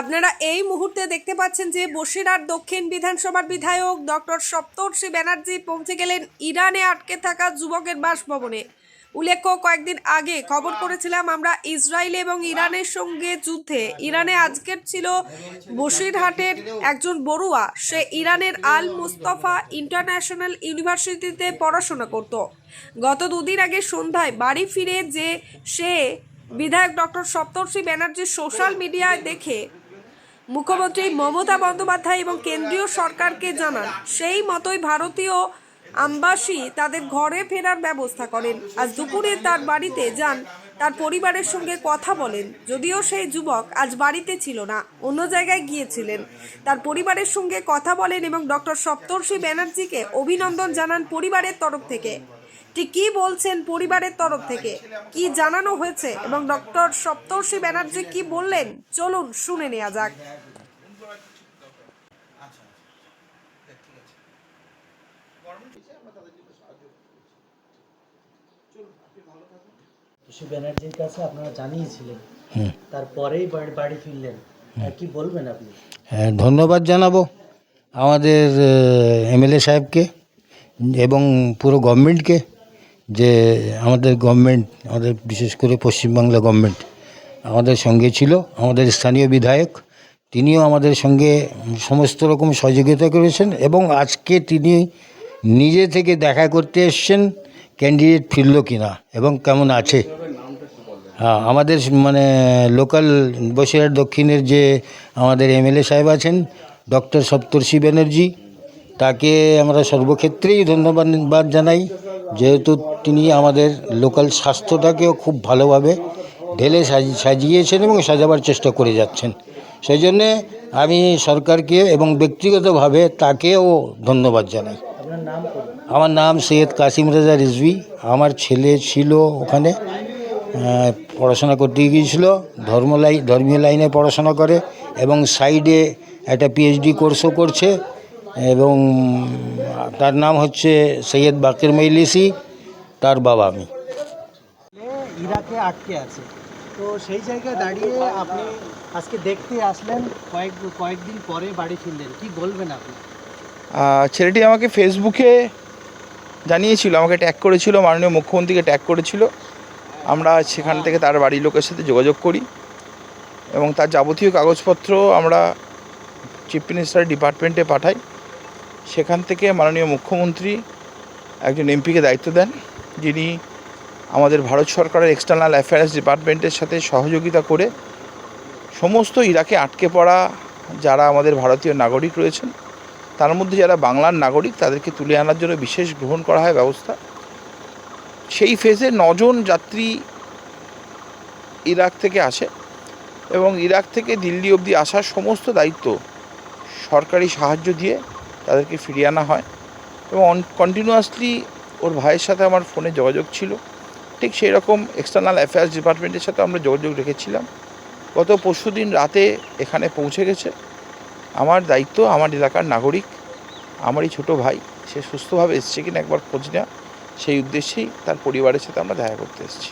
আপনারা এই মুহূর্তে দেখতে পাচ্ছেন যে বসিরহাট দক্ষিণ বিধানসভার বিধায়ক ডক্টর সপ্তর্ষি ব্যানার্জি পৌঁছে গেলেন ইরানে আটকে থাকা যুবকের বাসভবনে। উল্লেখ্য, কয়েকদিন আগে খবর করেছিলাম আমরা ইসরায়েল এবং ইরানের সঙ্গে যুদ্ধে। ইরানে আজকের ছিল বসিরহাটের একজন বড়ুয়া। সে ইরানের আল মুস্তফা ইন্টারন্যাশনাল ইউনিভার্সিটিতে পড়াশোনা করত। গত দুদিন আগে সন্ধ্যায় বাড়ি ফিরে যে সে বিধায়ক ডক্টর সপ্তর্ষি ব্যানার্জির সোশ্যাল মিডিয়ায় দেখে মুখ্যমন্ত্রী মমতা বন্দ্যোপাধ্যায় এবং কেন্দ্রীয় সরকারকে জানান, সেই মতোই ভারতীয় আম্বাসি তাদের ঘরে ফেরার ব্যবস্থা করেন। আজ দুপুরে তার বাড়িতে যান, তার পরিবারের সঙ্গে কথা বলেন। যদিও সেই যুবক আজ বাড়িতে ছিল না, অন্য জায়গায় গিয়েছিলেন। তার পরিবারের সঙ্গে কথা বলেন এবং ডক্টর সপ্তর্ষি ব্যানার্জিকে অভিনন্দন জানান পরিবারের তরফ থেকে। ঠিক কী বলছেন পরিবারের তরফ থেকে? কি জানানো হয়েছে? এবং ডক্টর সপ্তর্ষি ব্যানার্জি কি বললেন? চলুন শুনে নেওয়া যাক। তুষি ব্যানার্জির কাছে আপনারা জানিয়েছিলেন। তারপরেই বাড়ি ফিরলেন। কি বলবেন আপনি? হ্যাঁ, ধন্যবাদ জানাব আমাদের এমএলএ সাহেবকে এবং পুরো গভর্নমেন্টকে যে আমাদের গভর্নমেন্ট আমাদের বিশেষ করে পশ্চিমবাংলা গভর্নমেন্ট আমাদের সঙ্গে ছিল, আমাদের স্থানীয় বিধায়ক, তিনিও আমাদের সঙ্গে সমস্ত রকম সহযোগিতা করেছেন এবং আজকে তিনি নিজে থেকে দেখা করতে এসছেন ক্যান্ডিডেট ফিরল কিনা এবং কেমন আছে। হ্যাঁ আমাদের মানে লোকাল বসিরহাট দক্ষিণের যে আমাদের এমএলএ সাহেব আছেন ডক্টর সপ্তর্ষি ব্যানার্জি তাকে আমরা সর্বক্ষেত্রেই ধন্যবাদ জানাই। যেহেতু তিনি আমাদের লোকাল স্বাস্থ্যটাকেও খুব ভালোভাবে ঢেলে সাজিয়েছেন এবং সাজাবার চেষ্টা করে যাচ্ছেন। সেই জন্যে আমি সরকারকে এবং ব্যক্তিগতভাবে তাকেও ধন্যবাদ জানাই। আমার নাম সৈয়দ কাসিম রেজা রিজভি। আমার ছেলে ছিল ওখানে পড়াশোনা করতে গিয়েছিল ধর্ম লাই ধর্মীয় লাইনে পড়াশোনা করে এবং সাইডে একটা পিএইচডি কোর্সও করছে। এবং তার নাম হচ্ছে সৈয়দ বাকির মইলিসি তার বাবা আমি। ইরাকে আটকে আছে। তো সেই জায়গায় দাঁড়িয়ে আপনি আজকে দেখতে আসলেন কয়েক কয়েকদিন পরে বাড়ি ফিরলেন। কি বলবেন আপনি? ছেলেটি আমাকে ফেসবুকে জানিয়েছিল আমাকে ট্যাগ করেছিল মাননীয় মুখ্যমন্ত্রীকে ট্যাগ করেছিল। আমরা সেখান থেকে তার বাড়ির লোকের সাথে যোগাযোগ করি এবং তার যাবতীয় কাগজপত্র আমরা চিফ মিনিস্টার ডিপার্টমেন্টে পাঠাই। সেখান থেকে মাননীয় মুখ্যমন্ত্রী একজন এমপিকে দায়িত্ব দেন, যিনি আমাদের ভারত সরকারের এক্সটার্নাল অ্যাফেয়ার্স ডিপার্টমেন্টের সাথে সহযোগিতা করে সমস্ত ইরাকে আটকে পড়া যারা আমাদের ভারতীয় নাগরিক রয়েছেন, তার মধ্যে যারা বাংলার নাগরিক, তাদেরকে তুলে আনার জন্য বিশেষ গ্রহণ করা হয় ব্যবস্থা। সেই ফেজে নজন যাত্রী ইরাক থেকে আসে এবং ইরাক থেকে দিল্লি অবধি আসার সমস্ত দায়িত্ব সরকারি সাহায্য দিয়ে তাদেরকে ফিরিয়ে আনা হয়। এবং কন্টিনিউয়াসলি ওর ভাইয়ের সাথে আমার ফোনে যোগাযোগ ছিল। ঠিক সেই রকম এক্সটার্নাল অ্যাফেয়ার্স ডিপার্টমেন্টের সাথে আমরা যোগাযোগ রেখেছিলাম। গত পরশুদিন রাতে এখানে পৌঁছে গেছে। আমার দায়িত্ব আমার এলাকার নাগরিক, আমারই ছোট ভাই, সে সুস্থভাবে এসছে কিনা একবার খোঁজ নেওয়া, সেই উদ্দেশ্যেই তার পরিবারের সাথে আমরা দেখা করতে এসেছি।